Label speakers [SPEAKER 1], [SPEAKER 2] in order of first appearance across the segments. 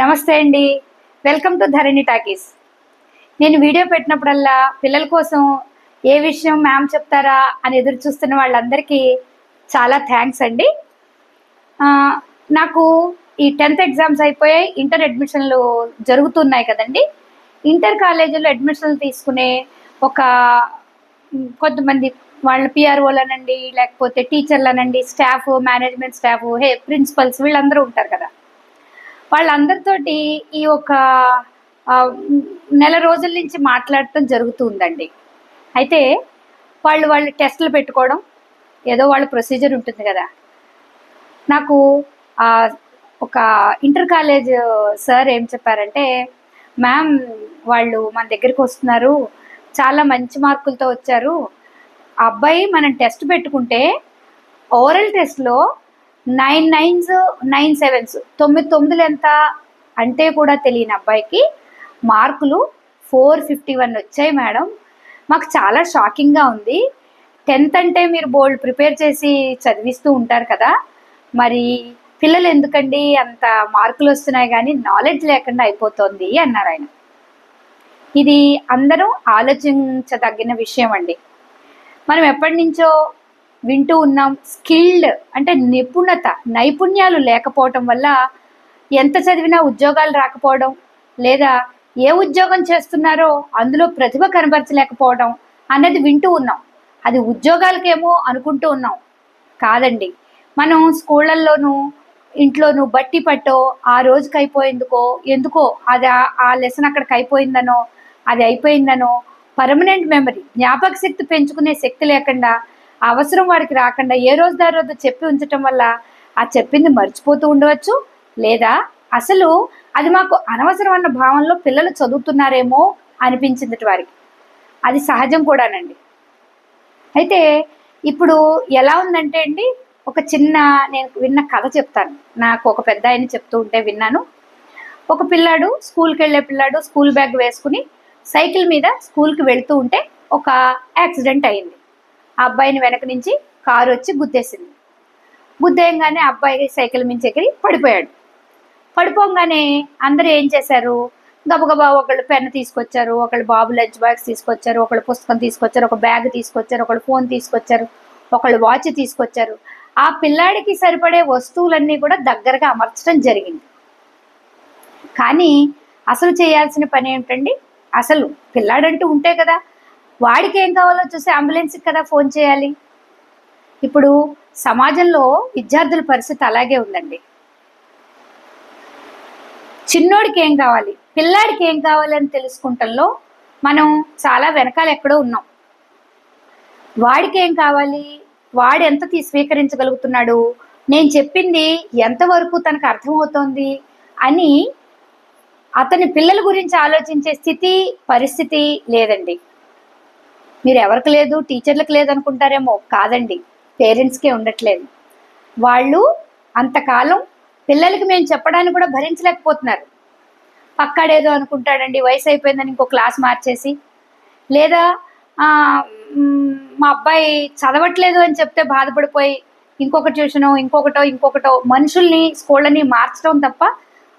[SPEAKER 1] నమస్తే అండి. Welcome to Dharani talkies. నేను వీడియో పెట్టినప్పుడల్లా పిల్లల కోసం ఏ విషయం మ్యామ్ చెప్తారా అని ఎదురు చూస్తున్న వాళ్ళందరికీ చాలా థ్యాంక్స్ అండి. నాకు ఈ టెన్త్ ఎగ్జామ్స్ అయిపోయాయి. ఇంటర్ అడ్మిషన్లు జరుగుతున్నాయి కదండి. ఇంటర్ కాలేజీలో అడ్మిషన్లు తీసుకునే ఒక కొంతమంది వాళ్ళ పిఆర్ఓలనండి లేకపోతే టీచర్లనండి స్టాఫ్ మేనేజ్మెంట్ స్టాఫ్ హే ప్రిన్సిపల్స్ వీళ్ళందరూ ఉంటారు కదా. వాళ్ళందరితోటి ఈ ఒక నెల రోజుల నుంచి మాట్లాడటం జరుగుతుందండి. అయితే వాళ్ళు వాళ్ళు టెస్టులు పెట్టుకోవడం ఏదో వాళ్ళ ప్రొసీజర్ ఉంటుంది కదా. నాకు ఒక ఇంటర్ కాలేజ్ సార్ ఏం చెప్పారంటే మ్యామ్ వాళ్ళు మన దగ్గరికి వస్తున్నారు చాలా మంచి మార్కులతో వచ్చారు. ఆ అబ్బాయి మనం టెస్ట్ పెట్టుకుంటే ఓరల్ టెస్ట్లో నైన్ నైన్స్ నైన్ సెవెన్స్. తొమ్మిది తొమ్మిదిలు ఎంత అంటే కూడా తెలియని అబ్బాయికి మార్కులు ఫోర్ ఫిఫ్టీ వన్ వచ్చాయి మేడం. మాకు చాలా షాకింగ్గా ఉంది. టెన్త్ అంటే మీరు బోల్డ్ ప్రిపేర్ చేసి చదివిస్తూ ఉంటారు కదా. మరి పిల్లలు ఎందుకండి అంత మార్కులు వస్తున్నాయి కానీ నాలెడ్జ్ లేకుండా అయిపోతుంది అన్నారు ఆయన. ఇది అందరూ ఆలోచించదగిన విషయం అండి. మనం ఎప్పటి నుంచో వింటూ ఉన్నాం. స్కిల్డ్ అంటే నిపుణత నైపుణ్యాలు లేకపోవటం వల్ల ఎంత చదివినా ఉద్యోగాలు రాకపోవడం లేదా ఏ ఉద్యోగం చేస్తున్నారో అందులో ప్రతిభ కనబరచలేకపోవడం అన్నది వింటూ ఉన్నాం. అది ఉద్యోగాలకేమో అనుకుంటూ ఉన్నాం. కాదండి. మనం స్కూళ్ళల్లోనూ ఇంట్లోనూ బట్టి పట్టో ఆ రోజుకి అయిపోయిందుకో ఎందుకో అది ఆ- లెసన్ అక్కడికి అయిపోయిందనో అది అయిపోయిందనో పర్మనెంట్ మెమరీ జ్ఞాపక శక్తి పెంచుకునే శక్తి లేకుండా అవసరం వాడికి రాకుండా ఏ రోజు దారి రోజు చెప్పి ఉంచటం వల్ల ఆ చెప్పింది మర్చిపోతూ ఉండవచ్చు. లేదా అసలు అది మాకు అనవసరం అన్న భావనలో పిల్లలు చదువుతున్నారేమో అనిపించింది వారికి. అది సహజం కూడానండి. అయితే ఇప్పుడు ఎలా ఉందంటే అండి ఒక చిన్న నేను విన్న కథ చెప్తాను. నాకు ఒక పెద్ద ఆయన చెప్తూ ఉంటే విన్నాను. ఒక పిల్లాడు స్కూల్కి వెళ్ళే పిల్లాడు స్కూల్ బ్యాగ్ వేసుకుని సైకిల్ మీద స్కూల్కి వెళ్తూ ఉంటే ఒక యాక్సిడెంట్ అయింది. ఆ అబ్బాయిని వెనక నుంచి కారు వచ్చి గుద్దేసింది. గుద్దేయంగానే ఆ అబ్బాయి సైకిల్ మించి ఎక్కి పడిపోయాడు. పడిపోగానే అందరూ ఏం చేశారు? గబగబా ఒకళ్ళు పెన్ తీసుకొచ్చారు ఒకళ్ళు బాబు లంచ్ బాక్స్ తీసుకొచ్చారు ఒకళ్ళు పుస్తకం తీసుకొచ్చారు ఒక బ్యాగ్ తీసుకొచ్చారు ఒకళ్ళు ఫోన్ తీసుకొచ్చారు ఒకళ్ళు వాచ్ తీసుకొచ్చారు. ఆ పిల్లాడికి సరిపడే వస్తువులన్నీ కూడా దగ్గరగా అమర్చడం జరిగింది. కానీ అసలు చేయాల్సిన పని ఏమిటండి అసలు పిల్లాడంటూ ఉంటే కదా వాడికి ఏం కావాలో చూసి అంబులెన్స్కి కదా ఫోన్ చేయాలి. ఇప్పుడు సమాజంలో విద్యార్థుల పరిస్థితి అలాగే ఉందండి. చిన్నోడికి ఏం కావాలి? పిల్లాడికి ఏం కావాలి అని తెలుసుకుంటంలో మనం చాలా వెనకాల ఎక్కడో ఉన్నాం. వాడికి ఏం కావాలి? వాడు ఎంత తీ స్వీకరించగలుగుతున్నాడు? నేను చెప్పింది ఎంతవరకు తనకు అర్థమవుతోంది? అని అతని పిల్లల గురించి ఆలోచించే స్థితి పరిస్థితి లేదండి. మీరు ఎవరికి లేదు టీచర్లకు లేదు అనుకుంటారేమో. కాదండి పేరెంట్స్కే ఉండట్లేదు. వాళ్ళు అంతకాలం పిల్లలకి మేము చెప్పడానికి కూడా భరించలేకపోతున్నారు. పక్కాడేదో అనుకుంటాడండి వయసు అయిపోయిందని ఇంకో క్లాస్ మార్చేసి. లేదా మా అబ్బాయి చదవట్లేదు అని చెప్తే బాధపడిపోయి ఇంకొక ట్యూషనో ఇంకొకటో ఇంకొకటో మనుషుల్ని స్కూళ్ళని మార్చడం తప్ప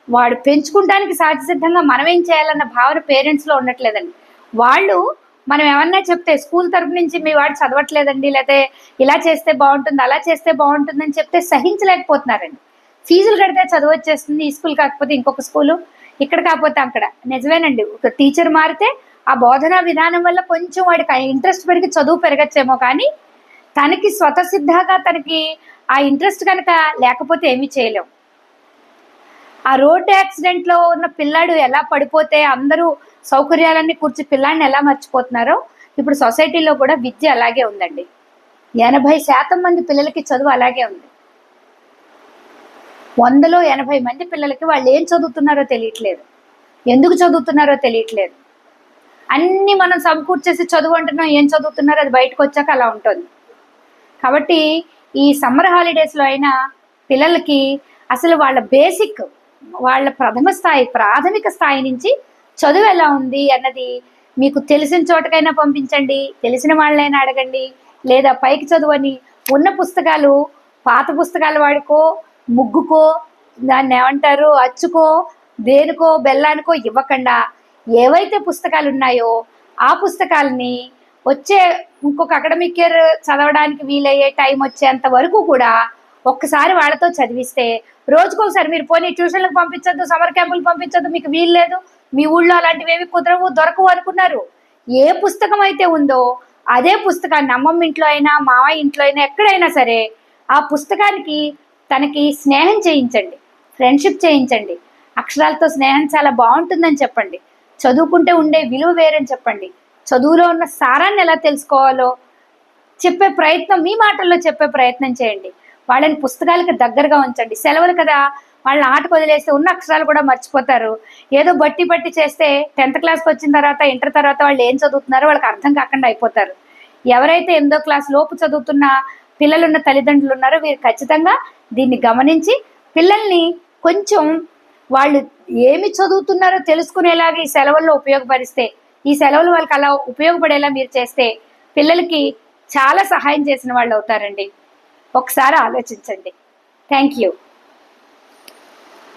[SPEAKER 1] వాడు పెంచుకుంటానికి సహజసిద్ధంగా మనం ఏం చేయాలన్న భావన పేరెంట్స్లో ఉండట్లేదండి. వాళ్ళు మనం ఏమన్నా చెప్తే స్కూల్ తరపు నుంచి మీ వాడు చదవట్లేదండి లేకపోతే ఇలా చేస్తే బాగుంటుంది అలా చేస్తే బాగుంటుందని చెప్తే సహించలేకపోతున్నారండి. ఫీజులు కడితే చదువు వచ్చేస్తుంది ఈ స్కూల్ కాకపోతే ఇంకొక స్కూలు ఇక్కడ కాకపోతే అక్కడ. నిజమేనండి ఒక టీచర్ మారితే ఆ బోధనా విధానం వల్ల కొంచెం వాడికి ఇంట్రెస్ట్ పెరిగి చదువు పెరగచ్చేమో కానీ తనకి స్వతసిద్ధగా తనకి ఆ ఇంట్రెస్ట్ కనుక లేకపోతే ఏమీ చేయలేం. ఆ రోడ్డు యాక్సిడెంట్లో ఉన్న పిల్లాడు ఎలా పడిపోతే అందరూ సౌకర్యాలన్నీ కూర్చి పిల్లాడిని ఎలా మర్చిపోతున్నారో ఇప్పుడు సొసైటీలో కూడా విద్య అలాగే ఉందండి. ఎనభై శాతం మంది పిల్లలకి చదువు అలాగే ఉంది. వందలో ఎనభై మంది పిల్లలకి వాళ్ళు ఏం చదువుతున్నారో తెలియట్లేదు. ఎందుకు చదువుతున్నారో తెలియట్లేదు. అన్నీ మనం సమకూర్చేసి చదువు అంటున్నాం ఏం చదువుతున్నారో అది బయటకు వచ్చాక అలా ఉంటుంది. కాబట్టి ఈ సమ్మర్ హాలిడేస్లో అయినా పిల్లలకి అసలు వాళ్ళ బేసిక్ వాళ్ళ ప్రథమ స్థాయి ప్రాథమిక స్థాయి నుంచి చదువు ఎలా ఉంది అన్నది మీకు తెలిసిన చోటకైనా పంపించండి తెలిసిన వాళ్ళైనా అడగండి లేదా పైకి చదువు అని ఉన్న పుస్తకాలు పాత పుస్తకాలు వాడుకో ముగ్గుకో దాన్ని ఏమంటారు అచ్చుకో దేనికో బెల్లానికో ఇవ్వకుండా ఏవైతే పుస్తకాలు ఉన్నాయో ఆ పుస్తకాలని వచ్చే ఇంకొక అకాడమిక్ ఇయర్ చదవడానికి వీలయ్యే టైం వచ్చేంత వరకు కూడా ఒక్కసారి వాళ్ళతో చదివిస్తే రోజుకొకసారి మీరు పోనీ ట్యూషన్లకు పంపించొద్దు సమ్మర్ క్యాంపులకు పంపించొద్దు మీకు వీలు లేదు. మీ ఊళ్ళో అలాంటివి ఏమి కుదరవు దొరకవు అనుకున్నారు. ఏ పుస్తకం అయితే ఉందో అదే పుస్తకాన్ని అమ్మమ్మ ఇంట్లో అయినా మామ ఇంట్లో అయినా ఎక్కడైనా సరే ఆ పుస్తకానికి తనకి స్నేహం చేయించండి ఫ్రెండ్షిప్ చేయించండి. అక్షరాలతో స్నేహం చాలా బాగుంటుందని చెప్పండి. చదువుకుంటే ఉండే విలువ వేరని చెప్పండి. చదువులో ఉన్న సారాన్ని ఎలా తెలుసుకోవాలో చెప్పే ప్రయత్నం మీ మాటల్లో చెప్పే ప్రయత్నం చేయండి. వాళ్ళని పుస్తకాలకు దగ్గరగా ఉంచండి. సెలవులు కదా వాళ్ళని ఆటకు వదిలేస్తే ఉన్న అక్షరాలు కూడా మర్చిపోతారు. ఏదో బట్టి బట్టి చేస్తే టెన్త్ క్లాస్కి వచ్చిన తర్వాత ఇంటర్ తర్వాత వాళ్ళు ఏం చదువుతున్నారో వాళ్ళకి అర్థం కాకుండా అయిపోతారు. ఎవరైతే ఎనిమిదో క్లాస్ లోపు చదువుతున్న పిల్లలున్న తల్లిదండ్రులు ఉన్నారో వీరు ఖచ్చితంగా దీన్ని గమనించి పిల్లల్ని కొంచెం వాళ్ళు ఏమి చదువుతున్నారో తెలుసుకునేలాగా ఈ సెలవుల్లో ఉపయోగపరిస్తే ఈ సెలవులు వాళ్ళకి అలా ఉపయోగపడేలా మీరు చేస్తే పిల్లలకి చాలా సహాయం చేసిన వాళ్ళు అవుతారండి. ఒకసారి ఆలోచించండి. Thank you